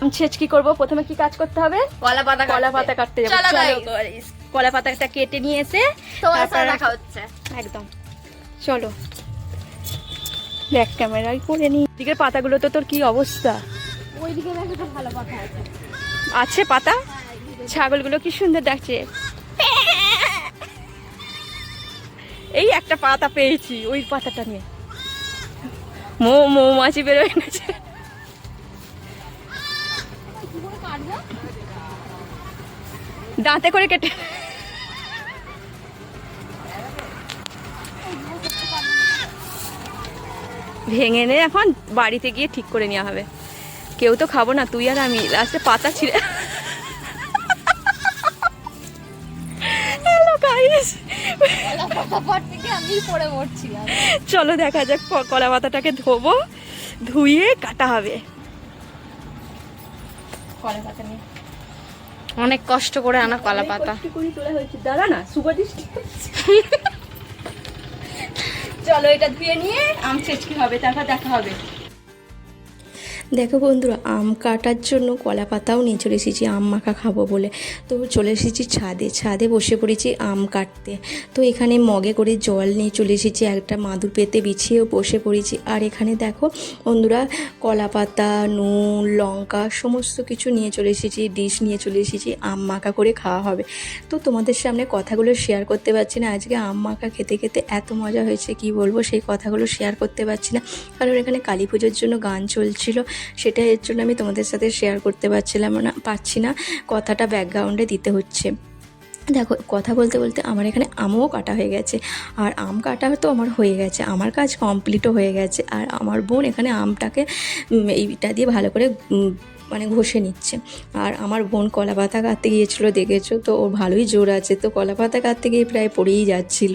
আমি ছেচ কি করব? প্রথমে কি কাজ করতে হবে? কলা পাতা কলা পাতা কাটতে যাব। চলো। কলা পাতাটা কেটে নিয়ে এসে তোমার সাথে দেখা হচ্ছে। একদম। চলো। ব্যাক ক্যামেরাই করে নি। দিকের পাতাগুলো তো তোর কি অবস্থা? ওইদিকে দেখো তো ভালো কথা আছে। আছে পাতা? ছাগলগুলো কি সুন্দর দেখছে। এই একটা পাতা পেয়েছি ওই পাতাটা নিয়ে। মৌ মৌমাছি বেরোয় গেছে। দাঁতে করে কেটে ভেঙে নে এখন, বাড়িতে গিয়ে ঠিক করে নেওয়া হবে। কেউ তো খাব না, তুই আর আমি। লাস্টে পাতা ছিঁড়ে চলো দেখা যাক কলা পাতাটাকে ধোবো, ধুয়ে কাটা হবে। কলা পাতা নিয়ে। অনেক কষ্ট করে আনা কলা পাতা। করে তোলা হয়েছে। দাঁড়া না চলো এটা ধুয়ে নিয়ে আম ছেচকি হবে তারপর দেখা হবে। দেখো বন্ধুরা, আম কাটার জন্য কলা পাতাও নিয়ে চলে এসেছি, আম মাখা খাব বলে। তো চলে এসেছি ছাদে ছাদে বসে পড়েছি আম কাটতে। তো এখানে মগে করে জল নিয়ে চলে এসেছি, একটা মাদুর পেতে বিছিয়েও বসে পড়েছি। আর এখানে দেখো বন্ধুরা, কলা পাতা, নুন, লঙ্কা সমস্ত কিছু নিয়ে চলে এসেছি, ডিশ নিয়ে চলে এসেছি, আম মাখা করে খাওয়া হবে। তো তোমাদের সামনে কথাগুলো শেয়ার করতে পারছি না, আজকে আম মাখা খেতে খেতে এত মজা হয়েছে, কি বলব? সেই কথাগুলো শেয়ার করতে পারছি না। কারণ এখানে কালী পুজোর জন্য গান চলছিল সেটা এর জন্য আমি তোমাদের সাথে শেয়ার করতে পারছিলাম না, পারছি না। কথাটা ব্যাকগ্রাউন্ডে দিতে হচ্ছে। দেখো, কথা বলতে বলতে আমার এখানে আমও কাটা হয়ে গেছে। আর আম কাটা তো আমার হয়ে গেছে, আমার কাজ কমপ্লিটও হয়ে গেছে। আর আমার বোন এখানে আমটাকে এইটা দিয়ে ভালো করে মানে ঘষে নিচ্ছে। আর আমার বোন কলা পাতা কাটতে গিয়েছিল, দেখেছ? তো ওর ভালোই জোর আছে। তো কলা পাতা কাটতে গিয়ে প্রায় পড়েই যাচ্ছিল।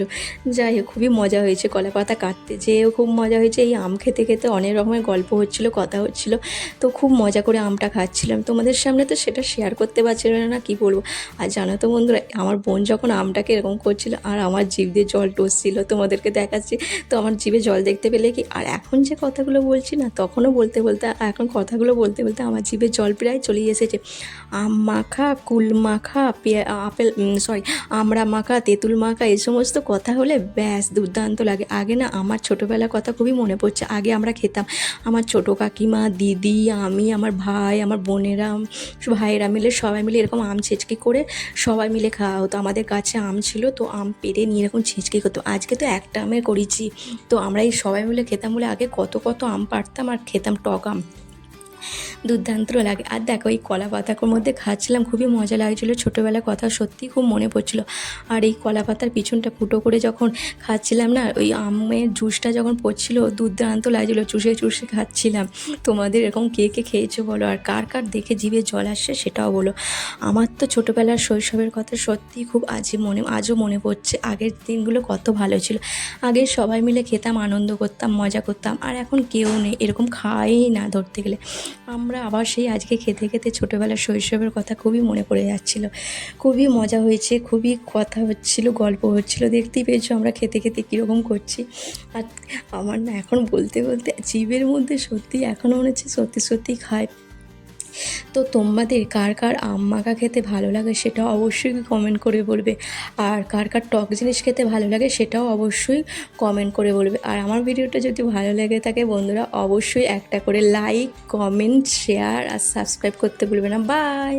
যাই হোক, খুবই মজা হয়েছে কলা পাতা কাটতে। যেও খুব মজা হয়েছে, এই আম খেতে খেতে অনেক রকমের গল্প হচ্ছিল, কথা হচ্ছিল। তো খুব মজা করে আমটা খাচ্ছিলাম। তোমাদের সামনে তো সেটা শেয়ার করতে পারছিলাম না কি বলব? আর জানো তো বন্ধুরা, আমার বোন যখন আমটাকে এরকম করছিল, আর আমার জিভ দিয়ে জল টসছিল, তোমাদেরকে দেখাচ্ছি। তো আমার জিভে জল দেখতে পেলে কি? আর এখন যে কথাগুলো বলছি না, তখনও বলতে বলতে, এখন কথাগুলো বলতে বলতে আমার জিভে জল প্রায় চলেই এসেছে। আম মাখা, কুল মাখা আপেল সরি আমড়া মাখা, তেঁতুল মাখা এই সমস্ত কথা হলে ব্যাস দুর্দান্ত লাগে। আগে না আমার ছোটোবেলার কথা খুবই মনে পড়ছে। আগে আমরা খেতাম। আমার ছোটো কাকিমা, দিদি, আমি, আমার ভাই, আমার বোনেরা, ভাইয়েরা মিলে সবাই মিলে এরকম আম ছেঁচকি করে সবাই মিলে খাওয়া হতো। আমাদের কাছে আম ছিল তো আম পেরে নিয়ে এরকম ছেঁচকি করতো। আজকে তো একটা আমের করেছি। তো আমরা এই সবাই মিলে খেতাম বলে আগে কত কত আম পাড়তাম আর খেতাম টক আম। দুর্দান্ত লাগে। আর দেখো, এই কলা পাতার মধ্যে খাচ্ছিলাম, খুবই মজা লাগছিল। ছোটোবেলার কথা সত্যি খুব মনে পড়ছিল। আর এই কলা পাতার পিছনটা ফুটো করে যখন খাচ্ছিলাম না, ওই আমের জুসটা যখন পড়ছিল, দুর্দান্ত লাগছিল, চুষে চুষে খাচ্ছিলাম। তোমাদের এরকম কে কে খেয়েছো বলো? আর কার কার দেখে জিভে জল আসছে সেটাও বলো। আমার তো ছোটোবেলার শৈশবের কথা সত্যি খুব আজই মনে, আজও মনে পড়ছে। আগের দিনগুলো কত ভালো ছিল। আগে সবাই মিলে খেতাম, আনন্দ করতাম, মজা করতাম। আর এখন কেউ নেই, এরকম খাওয়াই না ধরতে গেলে। আমরা আবার সেই আজকে খেতে খেতে ছোটোবেলার শৈশবের কথা খুবই মনে পড়ে যাচ্ছিল। খুবই মজা হয়েছে, খুবই কথা হচ্ছিল, গল্প হচ্ছিল। দেখতেই পেয়েছ আমরা খেতে খেতে কীরকম করছি। আর আমার না এখন বলতে বলতে জীবের মধ্যে সত্যি এখনও মনে হচ্ছে সত্যি সত্যি খায়। তো তোমাদের কার কার আম মাখা খেতে ভালো লাগে সেটা অবশ্যই কমেন্ট করে বলবে? আর কার কার টক জিনিস খেতে ভালো লাগে সেটাও অবশ্যই কমেন্ট করে বলবে। আর আমার ভিডিওটা যদি ভালো লাগে থাকে বন্ধুরা, অবশ্যই একটা করে লাইক কমেন্ট শেয়ার আর সাবস্ক্রাইব করতে ভুলবে না। বাই